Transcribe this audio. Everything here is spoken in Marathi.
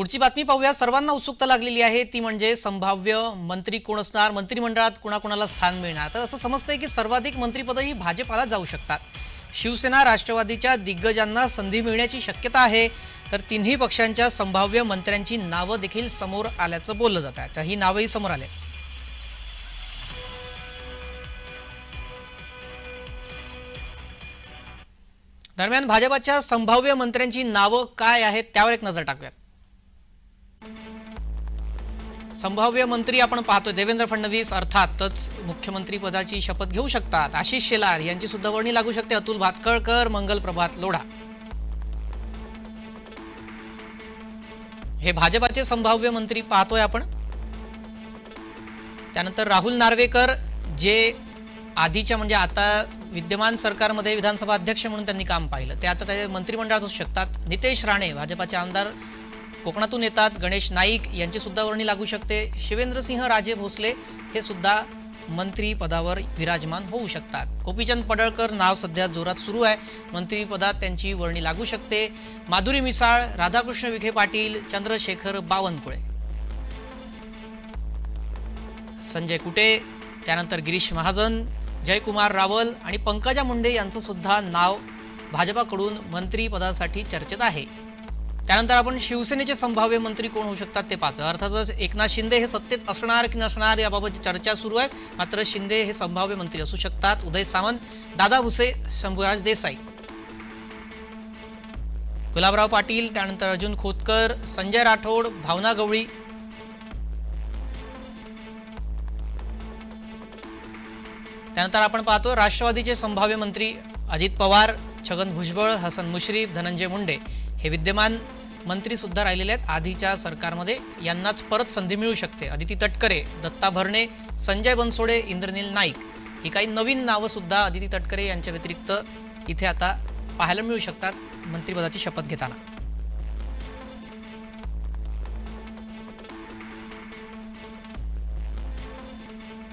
पुढची बातमी पाहूया. सर्वांना उत्सुकता लागलेली आहे. ती म्हणजे संभाव्य मंत्री कोण असणार? मंत्रिमंडळात कुणाकुणाला स्थान मिळणार? तर असं समजतंय की सर्वाधिक मंत्रिपदं ही भाजपाला जाऊ शकतात. शिवसेना राष्ट्रवादीच्या दिग्गजांना संधी मिळण्याची शक्यता आहे. तर तिन्ही पक्षांच्या संभाव्य मंत्र्यांची नावं देखील समोर आल्याचं बोललं जात आहे. तर ही नावंही समोर आले. दरम्यान भाजपाच्या संभाव्य मंत्र्यांची नावं काय आहेत त्यावर एक नजर टाकूयात. संभाव्य मंत्री आपण पाहतोय देवेंद्र फडणवीस अर्थातच मुख्यमंत्री पदाची शपथ घेऊ शकतात. आशिष शेलार यांची सुद्धा वर्णी लागू शकते. अतुल भातकळकर मंगल प्रभात लोढा. हे भाजपाचे संभाव्य मंत्री पाहतोय आपण. त्यानंतर राहुल नार्वेकर जे आधीच्या म्हणजे आता विद्यमान सरकारमध्ये विधानसभा अध्यक्ष म्हणून त्यांनी काम पाहिलं. ते आता ते मंत्रिमंडळात असू शकतात. नितेश राणे भाजपाचे आमदार कोकणातून येतात गणेश नाईक यांची सुद्धा वर्णी लागू शकते. शिवेंद्रसिंह राजे भोसले हे सुद्धा मंत्री पदावर विराजमान होऊ शकतात. गोपीचंद पडळकर नाव सध्या जोरात सुरू आहे. मंत्रीपदात त्यांची वर्णी लागू शकते. माधुरी मिसाळ राधाकृष्ण विखे पाटील चंद्रशेखर बावनकुळे. संजय कुटे त्यानंतर गिरीश महाजन जयकुमार रावल आणि पंकजा मुंडे यांचं सुद्धा नाव भाजपाकडून मंत्रीपदासाठी चर्चेत आहे. त्यानंतर आपण शिवसेनेचे संभाव्य मंत्री कोण होऊ शकतात ते पाहतोय. अर्थातच एकनाथ शिंदे हे सत्तेत असणार की नसणार याबाबत चर्चा सुरू आहे. मात्र शिंदे हे संभाव्य मंत्री असू शकतात. उदय सावंत दादा भुसे शंभूराज देसाई. गुलाबराव पाटील त्यानंतर अर्जुन खोतकर संजय राठोड भावना गवळी. त्यानंतर आपण पाहतो राष्ट्रवादीचे संभाव्य मंत्री अजित पवार छगन भुजबळ हसन मुश्रीफ धनंजय मुंडे. हे विद्यमान मंत्रीसुद्धा राहिलेले आहेत. आधीच्या सरकारमध्ये यांनाच परत संधी मिळू शकते. अदिती तटकरे दत्ता भरणे संजय बनसोडे इंद्रनील नाईक ही काही नवीन नावंसुद्धा अदिती तटकरे यांच्या व्यतिरिक्त इथे आता पाहायला मिळू शकतात मंत्रिपदाची शपथ घेताना.